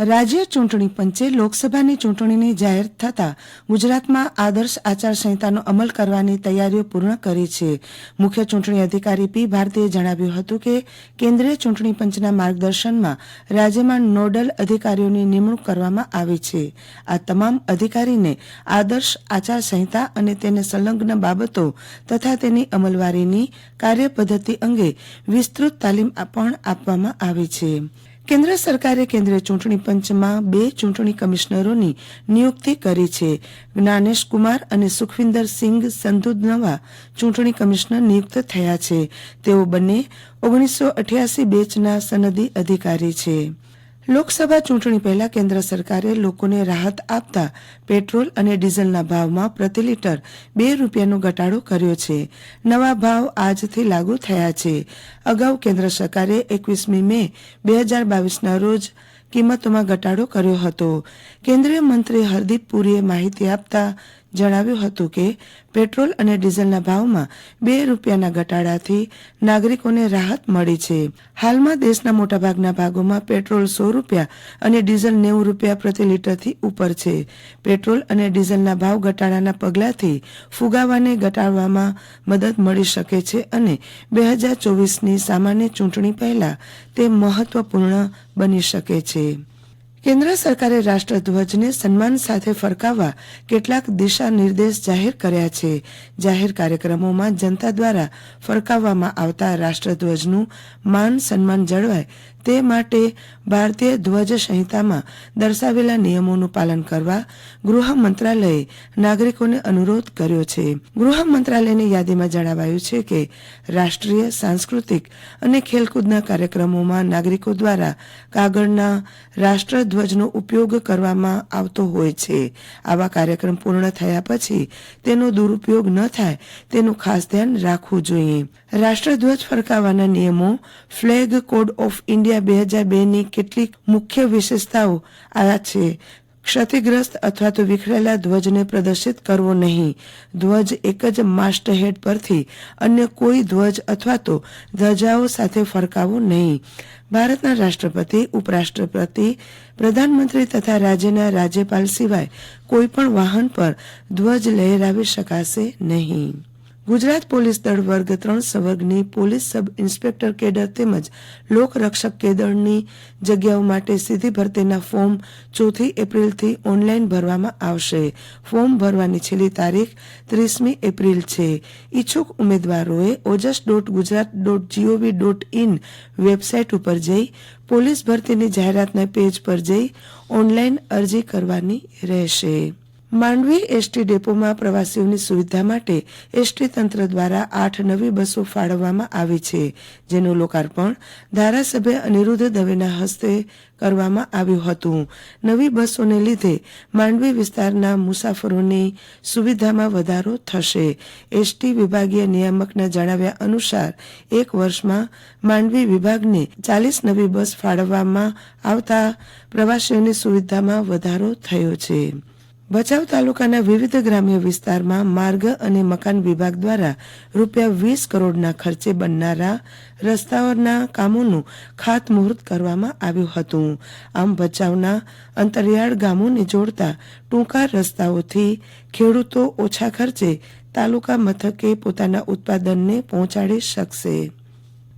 રાજ્ય ચૂંટણી પંચે લોકસભાની ચૂંટણીની જાહેર થતા ગુજરાતમાં આદર્શ આચારસંહિતાનો અમલ કરવાની તૈયારીઓ પૂર્ણ કરી છે. મુખ્ય ચૂંટણી અધિકારી પી. ભારતીએ જણાવ્યું હતું કે, કેન્દ્રીય ચૂંટણી પંચના માર્ગદર્શનમાં રાજ્યમાં નોડલ અધિકારીઓની નિમણૂક કરવામાં આવી છે. આ તમામ અધિકારીને આદર્શ આચારસંહિતા અને તેને સંલગ્ન બાબતો તથા તેની અમલવારીની કાર્યપદ્ધતિ અંગે વિસ્તૃત તાલીમ પણ આપવામાં આવી છે. કેન્દ્ર સરકારે કેન્દ્રીય ચૂંટણી પંચમાં બે ચૂંટણી કમિશનરોની નિયુક્તિ કરી છે. જ્ઞાનેશ કુમાર અને સુખવિંદર સિંઘ સંધુ નવા ચૂંટણી કમિશનર નિયુક્ત થયા છે. તેઓ બંને ઓગણીસો અઠ્યાસી બેચના સનદી અધિકારી છે. લોકસભા ચૂંટણી પહેલા કેન્દ્ર સરકારે લોકોને રાહત આપતા પેટ્રોલ અને ડીઝલના ભાવમાં પ્રતિ લીટર બે રૂપિયાનો ઘટાડો કર્યો છે. નવા ભાવ આજથી લાગુ થયા છે. અગાઉ કેન્દ્ર સરકારે એકવીસમી મે બે હજાર બાવીસના રોજ કિંમતોમાં ઘટાડો કર્યો હતો. કેન્દ્રીય મંત્રી હરદીપ પુરીએ માહિતી આપતા જણાવ્યું હતું કે, પેટ્રોલ અને ડીઝલના ભાવમાં બે રૂપિયાના ઘટાડાથી નાગરિકોને રાહત મળી છે. હાલમાં દેશના મોટાભાગના ભાગોમાં પેટ્રોલ સો રૂપિયા અને ડીઝલ નેવું રૂપિયા પ્રતિ લીટરથી ઉપર છે. પેટ્રોલ અને ડીઝલના ભાવ ઘટાડાના પગલાથી ફુગાવાને ઘટાડવામાં મદદ મળી શકે છે અને બે હજાર ચોવીસની સામાન્ય ચૂંટણી પહેલા તે મહત્વપૂર્ણ બની શકે છે. કેન્દ્ર સરકારે રાષ્ટ્રધ્વજને સન્માન સાથે ફરકાવવા કેટલાક દિશા નિર્દેશ જાહેર કર્યા છે. જાહેર કાર્યક્રમોમાં જનતા દ્વારા ફરકાવવામાં આવતા રાષ્ટ્રધ્વજનું માન સન્માન જળવાય તે માટે ભારતીય ધ્વજ સંહિતામાં દર્શાવેલા નિયમોનું પાલન કરવા ગૃહ મંત્રાલયે નાગરિકોને અનુરોધ કર્યો છે. ગૃહ મંત્રાલયની યાદીમાં જણાવાયું છે કે રાષ્ટ્રીય, સાંસ્કૃતિક અને ખેલકૂદના કાર્યક્રમોમાં નાગરિકો દ્વારા કાગળના રાષ્ટ્રધ્વજનો ઉપયોગ કરવામાં આવતો હોય છે. આવા કાર્યક્રમ પૂર્ણ થયા પછી તેનો દુરુપયોગ ન થાય તેનું ખાસ ધ્યાન રાખવું જોઈએ. રાષ્ટ્રધ્વજ ફરકાવવાના નિયમો, ફ્લેગ કોડ ઓફ ઇન્ડિયા બે હજાર બેની કેટલીક મુખ્ય વિશેષતાઓ આ છે. ક્ષતિગ્રસ્ત અથવા તો વિખરેલા ધ્વજને પ્રદર્શિત કરવો નહીં. ધ્વજ એક જ માસ્ટહેડ પરથી અન્ય કોઈ ધ્વજ અથવા તો ધજાઓ સાથે ફરકાવો નહીં. ભારતના રાષ્ટ્રપતિ, ઉપરાષ્ટ્રપતિ, પ્રધાનમંત્રી તથા રાજ્યના રાજ્યપાલ સિવાય કોઈપણ વાહન પર ધ્વજ લહેરાવી શકાશે નહીં. ગુજરાત પોલીસ દળ વર્ગ ત્રણ સંવર્ગની પોલીસ સબ ઇન્સ્પેક્ટર કેડર તેમજ લોકરક્ષક કેડરની જગ્યાઓ માટે સીધી ભરતીના ફોર્મ ચોથી એપ્રિલથી ઓનલાઈન ભરવામાં આવશે. ફોર્મ ભરવાની છેલ્લી તારીખ ત્રીસમી એપ્રિલ છે. ઈચ્છુક ઉમેદવારોએ Ojas dot Gujarat dot G O V dot in website ઉપર જઈ પોલીસ ભરતીની જાહેરાતના પેજ પર જઈ ઓનલાઈન અરજી કરવાની રહેશે. માંડવી એસટી ડેપોમાં પ્રવાસીઓની સુવિધા માટે એસટી તંત્ર દ્વારા આઠ નવી બસો ફાળવવામાં આવી છે, જેનું લોકાર્પણ ધારાસભ્ય અનિરુદ્ધ દવેના હસ્તે કરવામાં આવ્યું હતું. નવી બસોને લીધે માંડવી વિસ્તારના મુસાફરોની સુવિધામાં વધારો થશે. એસટી વિભાગીય નિયામકના જણાવ્યા અનુસાર, એક વર્ષમાં માંડવી વિભાગને ચાલીસ નવી બસ ફાળવવામાં આવતા પ્રવાસીઓની સુવિધામાં વધારો થયો છે. ભચાઉ તાલુકાના વિવિધ ગ્રામ્ય વિસ્તારમાં માર્ગ અને મકાન વિભાગ દ્વારા રૂપિયા વીસ કરોડના ખર્ચે બનનારા રસ્તાઓના કામોનું ખાતમુહૂર્ત કરવામાં આવ્યું હતું. આમ ભચાઉના અંતરિયાળ ગામોને જોડતા ટૂંકા રસ્તાઓથી ખેડૂતો ઓછા ખર્ચે તાલુકા મથકે પોતાના ઉત્પાદનને પહોંચાડી શકશે.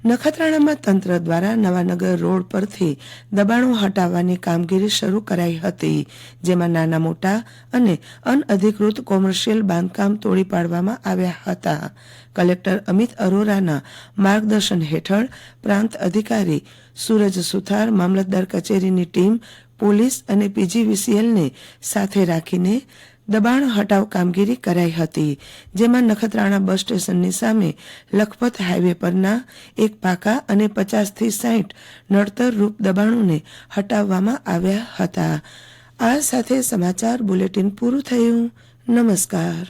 નખત્રાણામાં તંત્ર દ્વારા નવાનગર રોડ પરથી દબાણો હટાવવાની કામગીરી શરૂ કરાઈ હતી, જેમાં નાના મોટા અને અનઅધિકૃત કોમર્શિયલ બાંધકામ તોડી પાડવામાં આવ્યા હતા. કલેક્ટર અમિત અરોરાના માર્ગદર્શન હેઠળ પ્રાંત અધિકારી સૂરજ સુથાર, મામલતદાર કચેરીની ટીમ, પોલીસ અને પીજીવીસીએલને સાથે રાખીને દબાણ હટાવ કામગીરી કરાઈ હતી, જેમાં નખત્રાણા બસ સ્ટેશનની સામે લખપત હાઈવે પરના એક પાકા અને પચાસથી સાઠ નડતર રૂપ દબાણોને હટાવવામાં આવ્યા હતા. આ સાથે સમાચાર બુલેટિન પૂરું થયું. નમસ્કાર.